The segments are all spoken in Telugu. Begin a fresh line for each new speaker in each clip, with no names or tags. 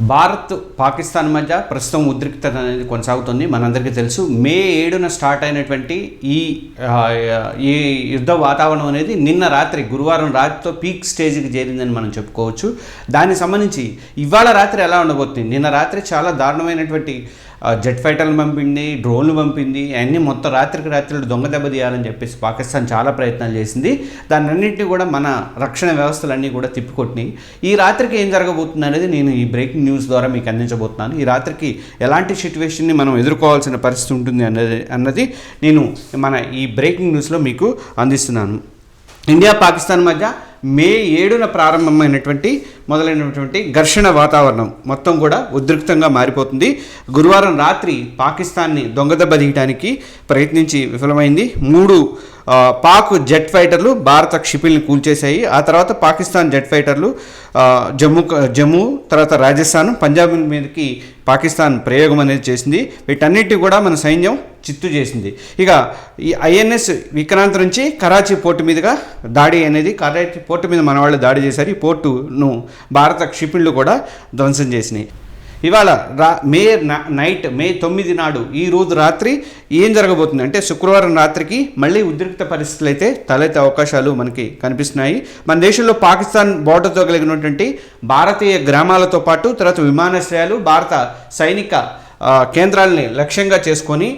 భారత్ పాకిస్తాన్ మధ్య ప్రస్తుతం ఉద్రిక్తత అనేది కొనసాగుతుంది. మనందరికీ తెలుసు మే ఏడున స్టార్ట్ అయినటువంటి ఈ ఈ యుద్ధ వాతావరణం అనేది నిన్న రాత్రి గురువారం రాత్రితో పీక్ స్టేజ్కి చేరిందని మనం చెప్పుకోవచ్చు. దానికి సంబంధించి ఇవాళ రాత్రి ఎలా ఉండబోతుంది? నిన్న రాత్రి చాలా దారుణమైనటువంటి జెట్ ఫైటర్లు పంపింది డ్రోన్లు పంపింది అన్నీ మొత్తం రాత్రికి రాత్రులు దొంగ దెబ్బ తీయాలని చెప్పేసి పాకిస్తాన్ చాలా ప్రయత్నాలు చేసింది. దాన్ని అన్నింటినీ కూడా మన రక్షణ వ్యవస్థలన్నీ కూడా తిప్పికొట్టినాయి. ఈ రాత్రికి ఏం జరగబోతుంది అనేది నేను ఈ బ్రేకింగ్ న్యూస్ ద్వారా మీకు అందించబోతున్నాను. ఈ రాత్రికి ఎలాంటి సిచ్యువేషన్ని మనం ఎదుర్కోవాల్సిన పరిస్థితి ఉంటుంది అన్నది అన్నది నేను మన ఈ బ్రేకింగ్ న్యూస్లో మీకు అందిస్తున్నాను. ఇండియా పాకిస్తాన్ మధ్య మే ఏడున ప్రారంభమైనటువంటి మొదలైనటువంటి ఘర్షణ వాతావరణం మొత్తం కూడా ఉద్రిక్తంగా మారిపోతుంది. గురువారం రాత్రి పాకిస్తాన్ని దొంగదెబ్బ తీయడానికి ప్రయత్నించి విఫలమైంది. మూడు పాక్ జెట్ ఫైటర్లు భారత క్షిపిల్ని కూల్చేశాయి. ఆ తర్వాత పాకిస్తాన్ జెట్ ఫైటర్లు జమ్మూ జమ్మూ తర్వాత రాజస్థాన్ పంజాబ్ మీదకి పాకిస్తాన్ ప్రయోగం అనేది చేసింది. వీటన్నిటి కూడా మన సైన్యం చిత్తు చేసింది. ఇక ఈ ఐఎన్ఎస్ విక్రాంత్ నుంచి కరాచీ పోర్టు మీదుగా దాడి అనేది కరాచీ పోర్టు మీద మన వాళ్ళు దాడి చేశారు. ఈ పోర్టును భారత క్షిపణులు కూడా ధ్వంసం చేసినాయి. ఇవాళ రా మే నైట్ మే తొమ్మిది నాడు ఈ రోజు రాత్రి ఏం జరగబోతుంది? అంటే శుక్రవారం రాత్రికి మళ్ళీ ఉద్రిక్త పరిస్థితులు అయితే తలెత్తే అవకాశాలు మనకి కనిపిస్తున్నాయి. మన దేశంలో పాకిస్తాన్ బోర్డర్తో కలిగినటువంటి భారతీయ గ్రామాలతో పాటు తర్వాత విమానాశ్రయాలు భారత సైనిక కేంద్రాలని లక్ష్యంగా చేసుకొని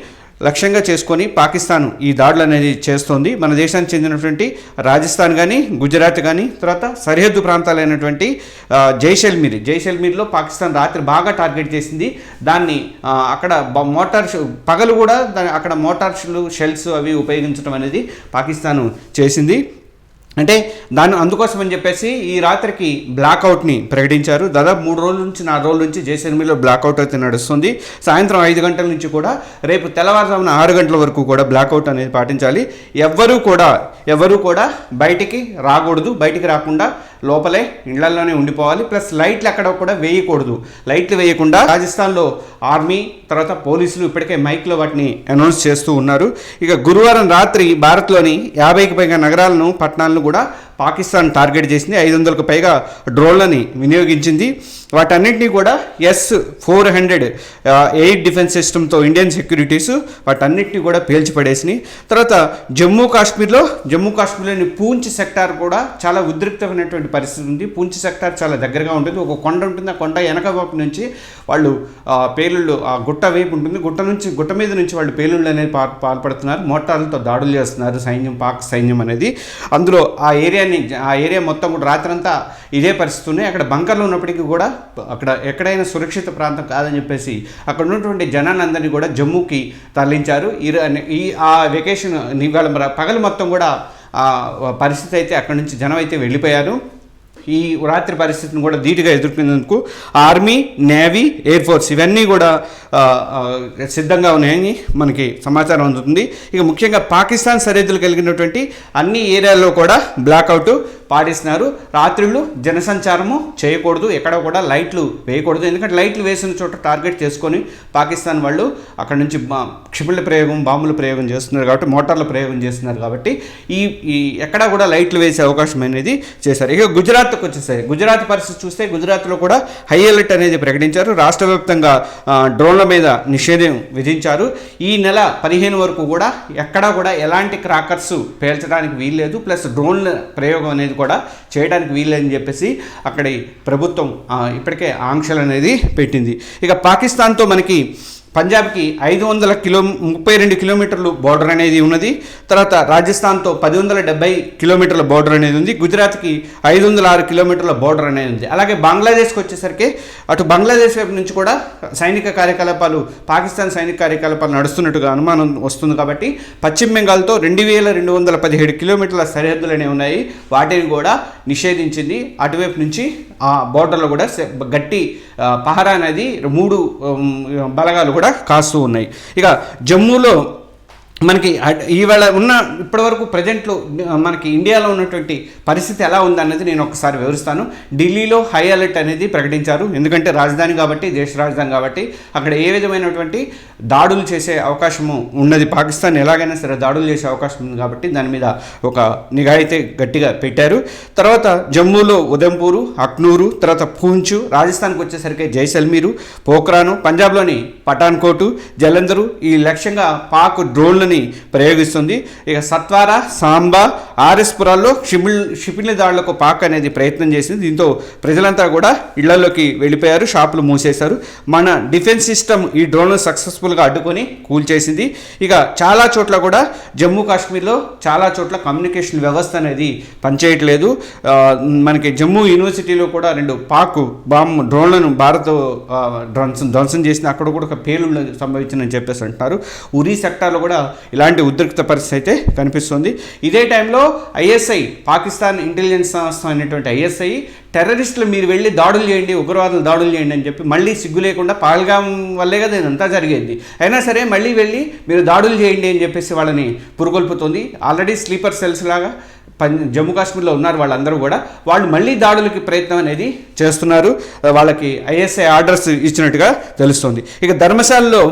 లక్ష్యంగా చేసుకొని పాకిస్తాన్ ఈ దాడులు అనేది చేస్తోంది. మన దేశానికి చెందినటువంటి రాజస్థాన్ కానీ గుజరాత్ కానీ తర్వాత సరిహద్దు ప్రాంతాలైనటువంటి జైసల్మీర్ జైసల్మీర్లో పాకిస్తాన్ రాత్రి బాగా టార్గెట్ చేసింది. దాన్ని అక్కడ మోటార్ పగలు కూడా దాని అక్కడ మోటార్స్లు షెల్స్ అవి ఉపయోగించడం అనేది పాకిస్తాన్ చేసింది. అంటే దాన్ని అందుకోసం అని చెప్పేసి ఈ రాత్రికి బ్లాక్అవుట్ని ప్రకటించారు. దాదాపు మూడు రోజుల నుంచి నాలుగు రోజుల నుంచి జైసల్మీర్లో బ్లాక్అవుట్ అయితే నడుస్తుంది. సాయంత్రం ఐదు గంటల నుంచి కూడా రేపు తెల్లవారుజామున ఆరు గంటల వరకు కూడా బ్లాక్అవుట్ అనేది పాటించాలి. ఎవ్వరూ కూడా ఎవరూ కూడా బయటికి రాకూడదు. బయటికి రాకుండా లోపలే ఇండ్లలోనే ఉండిపోవాలి. ప్లస్ లైట్లు అక్కడ కూడా వేయకూడదు. లైట్లు వేయకుండా రాజస్థాన్లో ఆర్మీ తర్వాత పోలీసులు ఇప్పటికే మైక్లో వాటిని అనౌన్స్ చేస్తూ ఉన్నారు. ఇక గురువారం రాత్రి భారత్లోని యాభైకి పైగా నగరాలను పట్టణాలను కూడా పాకిస్తాన్ టార్గెట్ చేసింది. ఐదు వందలకు పైగా డ్రోన్లని వినియోగించింది. వాటన్నింటినీ కూడా S four hundred eight defence సిస్టమ్తో ఇండియన్ సెక్యూరిటీస్ వాటన్నిటిని కూడా పేల్చిపడేసినాయి. తర్వాత జమ్మూ కాశ్మీర్లో జమ్మూ కాశ్మీర్లోని పూంచ్ సెక్టార్ కూడా చాలా ఉద్రిక్తమైనటువంటి పరిస్థితి ఉంది. పూంచ్ సెక్టార్ చాలా దగ్గరగా ఉంటుంది. ఒక కొండ ఉంటుంది. ఆ కొండ వెనక వైపు నుంచి వాళ్ళు పేలుళ్ళు ఆ గుట్ట వైపు ఉంటుంది. గుట్ట నుంచి గుట్ట మీద నుంచి వాళ్ళు పేలుళ్ళు అనేది పా పాల్పడుతున్నారు. మోటార్లతో దాడులు చేస్తున్నారు. సైన్యం పాక్ సైన్యం అనేది. అందులో ఆ ఏరియాని ఆ ఏరియా మొత్తం కూడా రాత్రంతా ఇదే పరిస్థితి ఉన్నాయి. అక్కడ బంకర్లు ఉన్నప్పటికీ కూడా అక్కడ ఎక్కడైనా సురక్షిత ప్రాంతం కాదని చెప్పేసి అక్కడ ఉన్నటువంటి జనాలందరినీ కూడా జమ్మూకి తరలించారు. ఈ ఈ ఆ వెకేషన్ ఇవాళ పగలు మొత్తం కూడా ఆ పరిస్థితి అయితే అక్కడ నుంచి జనం అయితే వెళ్ళిపోయారు. ఈ రాత్రి పరిస్థితిని కూడా ధీటుగా ఎదుర్కొనేందుకు ఆర్మీ నేవీ ఎయిర్ ఫోర్స్ ఇవన్నీ కూడా సిద్ధంగా ఉన్నాయని మనకి సమాచారం అందుతుంది. ఇక ముఖ్యంగా పాకిస్తాన్ సరిహద్దులు కలిగినటువంటి అన్ని ఏరియాల్లో కూడా బ్లాక్అవుట్ పాటిస్తున్నారు. రాత్రులు జనసంచారము చేయకూడదు. ఎక్కడ కూడా లైట్లు వేయకూడదు. ఎందుకంటే లైట్లు వేసిన చోట టార్గెట్ చేసుకొని పాకిస్తాన్ వాళ్ళు అక్కడ నుంచి క్షిపణుల ప్రయోగం బాంబుల ప్రయోగం చేస్తున్నారు కాబట్టి మోటార్ల ప్రయోగం చేస్తున్నారు కాబట్టి ఈ ఈ ఎక్కడా కూడా లైట్లు వేసే అవకాశం అనేది చేశారు. ఇక గుజరాత్కి వచ్చేసరి గుజరాత్ పరిస్థితి చూస్తే గుజరాత్లో కూడా హై అలర్ట్ అనేది ప్రకటించారు. రాష్ట్ర వ్యాప్తంగా డ్రోన్ల మీద నిషేధం విధించారు. ఈ నెల పదిహేను వరకు కూడా ఎక్కడా కూడా ఎలాంటి క్రాకర్స్ పేల్చడానికి వీల్లేదు. ప్లస్ డ్రోన్ల ప్రయోగం అనేది కూడా చేయడానికి వీలని చెప్పేసి అక్కడి ప్రభుత్వం ఇప్పటికే ఆంక్షలు అనేది పెట్టింది. ఇక పాకిస్తాన్తో మనకి పంజాబ్కి ఐదు వందల కిలో ముప్పై రెండు కిలోమీటర్లు బార్డర్ అనేది ఉన్నది. తర్వాత రాజస్థాన్తో పది వందల డెబ్బై కిలోమీటర్ల బార్డర్ అనేది ఉంది. గుజరాత్కి ఐదు వందల ఆరు కిలోమీటర్ల బార్డర్ అనేది ఉంది. అలాగే బంగ్లాదేశ్కి వచ్చేసరికి అటు బంగ్లాదేశ్ వైపు నుంచి కూడా సైనిక కార్యకలాపాలు పాకిస్తాన్ సైనిక కార్యకలాపాలు నడుస్తున్నట్టుగా అనుమానం వస్తుంది కాబట్టి పశ్చిమ బెంగాల్తో రెండు వేల రెండు వందల పదిహేడు కిలోమీటర్ల సరిహద్దులు అనేవి ఉన్నాయి. వాటిని కూడా నిషేధించింది. అటువైపు నుంచి ఆ బార్డర్లో కూడా గట్టి పహరా అనేది మూడు బలగాలు కూడా కాస్తూ ఉన్నాయి. ఇక జమ్మూలో మనకి ఈవేళ ఇవాళ ఉన్న ఇప్పటివరకు ప్రజెంట్లో మనకి ఇండియాలో ఉన్నటువంటి పరిస్థితి ఎలా ఉందన్నది నేను ఒకసారి వివరిస్తాను. ఢిల్లీలో హై అలర్ట్ అనేది ప్రకటించారు. ఎందుకంటే రాజధాని కాబట్టి దేశ రాజధాని కాబట్టి అక్కడ ఏ విధమైనటువంటి దాడులు చేసే అవకాశము ఉన్నది. పాకిస్తాన్ ఎలాగైనా సరే దాడులు చేసే అవకాశం ఉంది కాబట్టి దాని మీద ఒక నిఘా అయితే గట్టిగా పెట్టారు. తర్వాత జమ్మూలో ఉదంపూరు అక్నూరు తర్వాత పూంచ్ రాజస్థాన్కి వచ్చేసరికి జైసల్మీరు పోఖ్రాను పంజాబ్లోని పఠాన్కోటు జలంధరు ఈ లక్ష్యంగా పాక్ డ్రోన్లను ప్రయోగిస్తుంది. ఇక సత్వారా సాంబా ఆర్ఎస్పురాల్లో క్షిమిల్ క్షిపిలి దాడులకు పాక్ అనేది ప్రయత్నం చేసింది. దీంతో ప్రజలంతా కూడా ఇళ్ళలోకి వెళ్ళిపోయారు షాపులు మూసేశారు. మన డిఫెన్స్ సిస్టమ్ ఈ డ్రోన్ను సక్సెస్ఫుల్గా అడ్డుకొని కూల్చేసింది. ఇక చాలా చోట్ల కూడా జమ్మూ కాశ్మీర్లో చాలా చోట్ల కమ్యూనికేషన్ వ్యవస్థ అనేది పనిచేయట్లేదు. మనకి జమ్మూ యూనివర్సిటీలో కూడా రెండు పాక్ బాంబ్ డ్రోన్లను భారత్ ధ్వంసం ధ్వంసం చేసిన అక్కడ కూడా ఒక పేలు సంభవించిందని చెప్పేసి అంటున్నారు ఉరి సెక్టార్లో కూడా ఇలాంటి ఉద్రిక్త పరిస్థితి అయితే కనిపిస్తుంది. ఇదే టైంలో ఐఎస్ఐ పాకిస్తాన్ ఇంటెలిజెన్స్ సంస్థ అనేటువంటి ఐఎస్ఐ టెర్రరిస్టులు మీరు వెళ్ళి దాడులు చేయండి ఉగ్రవాదులు దాడులు చేయండి అని చెప్పి మళ్ళీ సిగ్గు లేకుండా పాల్గాం వల్లే కదా ఇదంతా జరిగేది. అయినా సరే మళ్ళీ వెళ్ళి మీరు దాడులు చేయండి అని చెప్పేసి వాళ్ళని పురుగొల్పుతుంది. ఆల్రెడీ స్లీపర్ సెల్స్ లాగా జమ్మూ కాశ్మీర్లో ఉన్నారు వాళ్ళందరూ కూడా. వాళ్ళు మళ్ళీ దాడులకి ప్రయత్నం అనేది చేస్తున్నారు. వాళ్ళకి ఐఎస్ఐ ఆర్డర్స్ ఇచ్చినట్టుగా తెలుస్తుంది. ఇక ధర్మశాలలో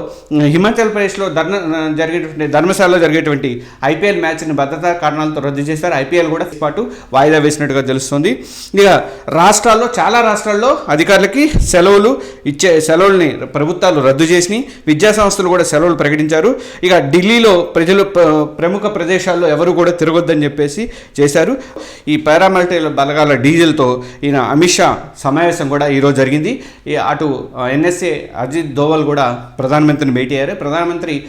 హిమాచల్ ప్రదేశ్లో ధర్మ జరిగేటువంటి ధర్మశాలలో జరిగేటువంటి ఐపీఎల్ మ్యాచ్ని భద్రతా కారణాలతో రద్దు చేశారు. ఐపీఎల్ కూడా పాటు వాయిదా వేసినట్టుగా తెలుస్తుంది. ఇక రాష్ట్రాల్లో చాలా రాష్ట్రాల్లో అధికారులకి సెలవులు ఇచ్చే సెలవుల్ని ప్రభుత్వాలు రద్దు చేసినాయి విద్యా సంస్థలు కూడా సెలవులు ప్రకటించారు. ఇక ఢిల్లీలో ప్రజలు ప్ర- ప్రముఖ ప్రదేశాల్లో ఎవరు కూడా తిరగొద్దని చెప్పేసి చేశారు. ఈ పారామిలిటరీ బలగాల డీజిల్తో ఈయన అమిత్ షా సమావేశం కూడా ఈరోజు జరిగింది. ఈ అటు ఎన్ఎస్ఏ అజిత్ దోవల్ కూడా ప్రధానమంత్రిని భేటీ అయ్యారు. ప్రధానమంత్రి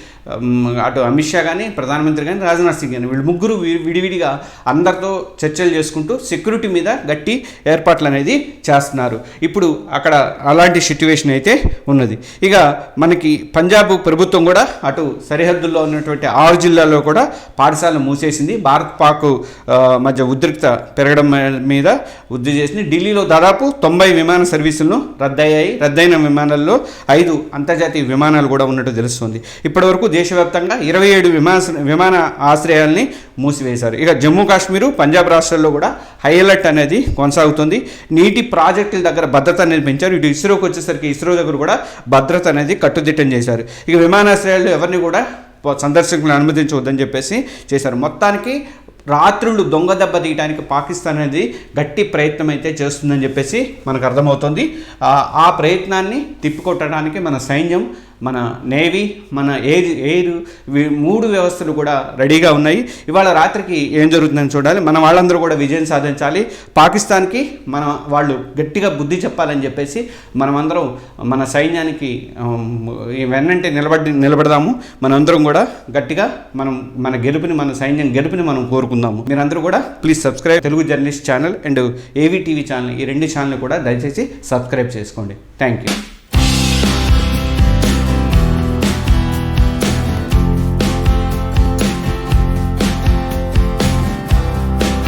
అటు అమిత్ షా కానీ ప్రధానమంత్రి కానీ రాజ్నాథ్ సింగ్ కానీ వీళ్ళు ముగ్గురు విడివిడిగా అందరితో చర్చలు చేసుకుంటూ సెక్యూరిటీ మీద గట్టి ఏర్పాట్లు అనేది చేస్తున్నారు. ఇప్పుడు అక్కడ అలాంటి సిట్యువేషన్ అయితే ఉన్నది. ఇక మనకి పంజాబ్ ప్రభుత్వం కూడా అటు సరిహద్దుల్లో ఉన్నటువంటి ఆరు జిల్లాల్లో కూడా పాఠశాలను మూసేసింది. భారత్ పాక్ మధ్య ఉద్రిక్త పెరగడం మీద వృద్ధి చేసింది. ఢిల్లీలో దాదాపు తొంభై విమాన సర్వీసులను రద్దయ్యాయి. రద్దయిన విమానాల్లో ఐదు అంతర్జాతీయ విమానాలు కూడా ఉన్నట్టు తెలుస్తుంది. ఇప్పటివరకు దేశవ్యాప్తంగా ఇరవై ఏడు విమాన విమాన ఆశ్రయాల్ని మూసివేశారు. ఇక జమ్మూ కాశ్మీరు పంజాబ్ రాష్ట్రాల్లో కూడా హై అలర్ట్ అనేది కొనసాగుతుంది. నీటి ప్రాజెక్టుల దగ్గర భద్రత అనేది పెంచారు. ఇటు ఇస్రోకి వచ్చేసరికి ఇస్రో దగ్గర కూడా భద్రత అనేది కట్టుదిట్టం చేశారు. ఇక విమానాశ్రయాల్లో ఎవరిని కూడా సందర్శకులను అనుమతించవద్దని చెప్పేసి చేశారు. మొత్తానికి రాత్రులు దొంగ దెబ్బ తీయడానికి పాకిస్తాన్ అనేది గట్టి ప్రయత్నం అయితే చేస్తుందని చెప్పేసి మనకు అర్థమవుతుంది. ఆ- ఆ ప్రయత్నాన్ని తిప్పికొట్టడానికి మన సైన్యం మన నేవీ మన ఎయిర్ ఎయిర్ మూడు వ్యవస్థలు కూడా రెడీగా ఉన్నాయి. ఇవాళ రాత్రికి ఏం జరుగుతుందని చూడాలి. మన వాళ్ళందరూ కూడా విజయం సాధించాలి. పాకిస్తాన్కి మన వాళ్ళు గట్టిగా బుద్ధి చెప్పాలని చెప్పేసి మనమందరం మన సైన్యానికి వెన్నంటే నిలబడి నిలబడదాము. మనందరం కూడా గట్టిగా మనం మన గెలుపుని మన సైన్యం గెలుపుని మనం కోరుకుందాము. మీరందరూ కూడా please subscribe Telugu journalist channel and AV TV channel ఈ రెండు ఛానల్ కూడా దయచేసి సబ్స్క్రైబ్ చేసుకోండి. Thank you.